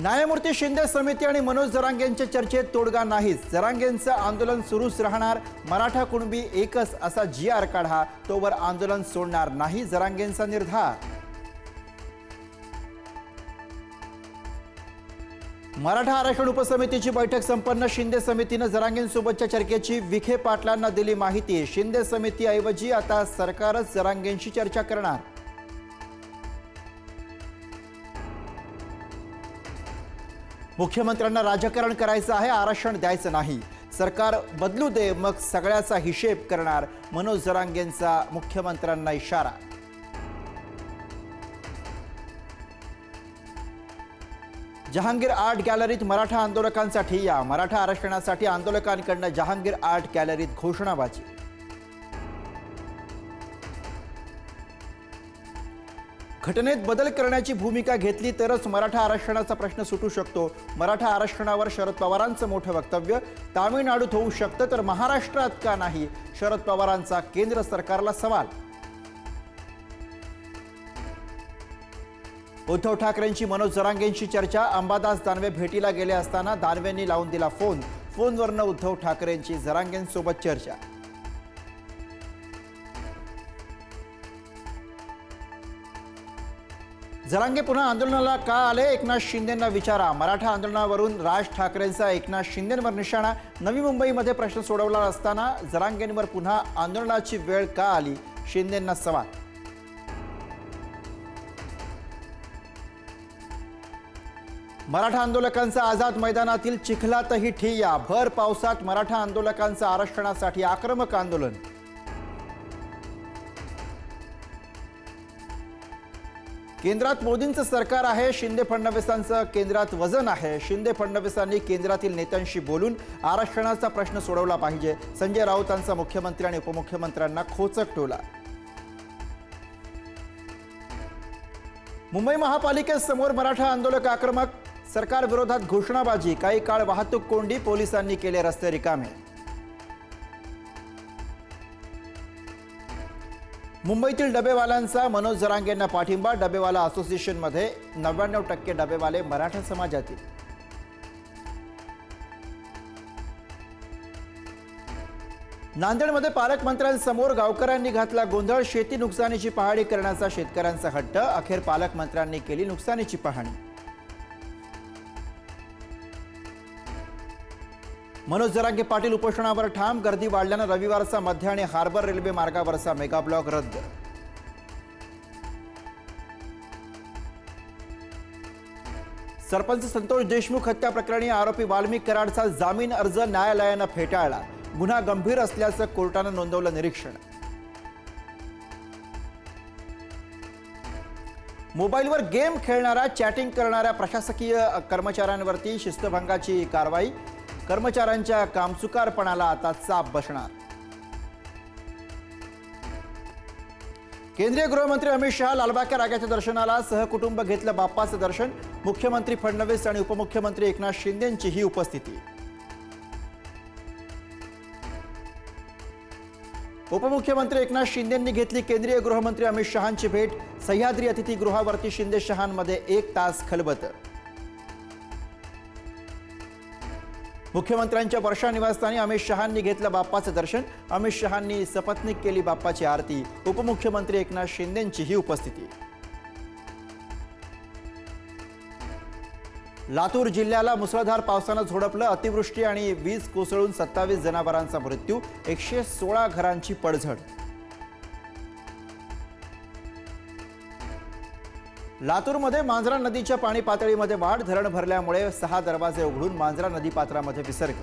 न्यायमूर्ती शिंदे समिती आणि मनोज जरांगेंच्या चर्चेत तोडगा नाहीच. जरांगेंचं आंदोलन सुरूच राहणार. मराठा कुणबी एकच असा जी आर काढा तोवर आंदोलन सोडणार नाही जरांगेंचा निर्धार. मराठा आरक्षण उपसमितीची बैठक संपन्न. शिंदे समितीनं जरांगेंसोबतच्या चर्चेची विखे पाटलांना दिली माहिती. शिंदे समितीऐवजी आता सरकारच जरांगेंशी चर्चा करणार. मुख्यमंत्र्यांना राजकारण करायचं आहे आरक्षण द्यायचं नाही. सरकार बदलू दे मग सगळ्याचा हिशेब करणार मनोज जरांगेंचा मुख्यमंत्र्यांना इशारा. जहांगीर आर्ट गॅलरीत मराठा आंदोलकांसाठी या मराठा आरक्षणासाठी आंदोलकांकडनं जहांगीर आर्ट गॅलरीत घोषणाबाजी. घटनेत बदल करण्याची भूमिका घेतली तरच मराठा आरक्षणाचा प्रश्न सुटू शकतो. मराठा आरक्षणावर शरद पवारांचं मोठं वक्तव्य. तामिळनाडूत होऊ शकतं तर महाराष्ट्रात का नाही? शरद पवारांचा केंद्र सरकारला सवाल. उद्धव ठाकरेंची मनोज जरांगेंशी चर्चा. अंबादास दानवे भेटीला गेले असताना दानवेंनी लावून दिला फोन. फोनवरनं उद्धव ठाकरेंची जरांगेंसोबत चर्चा. जरांगे पुन्हा आंदोलनाला का आले? एकनाथ शिंदेंना विचारा. मराठा आंदोलनावरून राज ठाकरेंचा एकनाथ शिंदेंवर निशाणा. नवी मुंबईमध्ये प्रश्न सोडवला असताना जरांगेंवर पुन्हा आंदोलनाची वेळ का आली? शिंदेंना सवाल. मराठा आंदोलकांचा आझाद मैदानातील चिखलातही ठिय्या. भर पावसात मराठा आंदोलकांचं आरक्षणासाठी आक्रमक आंदोलन. केंद्रात मोदींचं सरकार आहे शिंदे फडणवीसांचं केंद्रात वजन आहे. शिंदे फडणवीसांनी केंद्रातील नेत्यांशी बोलून आरक्षणाचा प्रश्न सोडवला पाहिजे. संजय राऊतांचा मुख्यमंत्री आणि उपमुख्यमंत्र्यांना खोचक टोला. मुंबई महापालिकेसमोर मराठा आंदोलक आक्रमक सरकारविरोधात घोषणाबाजी काही काळ वाहतूक कोंडी पोलिसांनी केले रस्ते रिकामे. मुंबईतील डबेवाल्यांचा मनोज जरांगेंना पाठिंबा डबेवाला असोसिएशनमध्ये नव्याण्णव टक्के डबेवाले मराठा समाजातील. नांदेडमध्ये पालकमंत्र्यांसमोर गावकऱ्यांनी घातला गोंधळ शेती नुकसानीची पाहणी करण्याचा शेतकऱ्यांचा हट्ट. अखेर पालकमंत्र्यांनी केली नुकसानीची पाहणी. मनोज जरांगे पाटील उपोषणावर ठाम गर्दी वाढल्यानं रविवारचा मध्य आणि हार्बर रेल्वे मार्गावरचा मेगा ब्लॉक रद्द. सरपंच संतोष देशमुख हत्या प्रकरणी आरोपी वाल्मिक कराडचा जामीन अर्ज न्यायालयानं फेटाळला. गुन्हा गंभीर असल्याचं कोर्टानं नोंदवलं निरीक्षण. मोबाईलवर गेम खेळणाऱ्या चॅटिंग करणाऱ्या प्रशासकीय कर्मचाऱ्यांवरती शिस्तभंगाची कारवाई. कर्मचाऱ्यांच्या कामचुकारपणाला आता चाप बसणार. केंद्रीय गृहमंत्री अमित शहा लालबागच्या रागाच्या दर्शनाला सहकुटुंब घेतलं बाप्पाचं दर्शन. मुख्यमंत्री फडणवीस आणि उपमुख्यमंत्री एकनाथ शिंदेंची ही उपस्थिती. उपमुख्यमंत्री एकनाथ शिंदेंनी घेतली केंद्रीय गृहमंत्री अमित शहांची भेट. सह्याद्री अतिथीगृहावरती शिंदे शहांमध्ये एक तास खलबत. मुख्यमंत्र्यांच्या वर्षा निवासस्थानी अमित शहांनी घेतलं बाप्पाचं दर्शन. अमित शहांनी सपत्नीक केली बाप्पाची आरती. उपमुख्यमंत्री एकनाथ शिंदेंची ही उपस्थिती. लातूर जिल्ह्याला मुसळधार पावसानं झोडपलं अतिवृष्टी आणि वीज कोसळून सत्तावीस जनावरांचा मृत्यू. एकशे सोळा घरांची पडझड. लातूरमध्ये मांजरा नदीच्या पाणी पातळीमध्ये वाढ धरण भरल्यामुळे सहा दरवाजे उघडून मांजरा नदी पात्रामध्ये विसर्ग.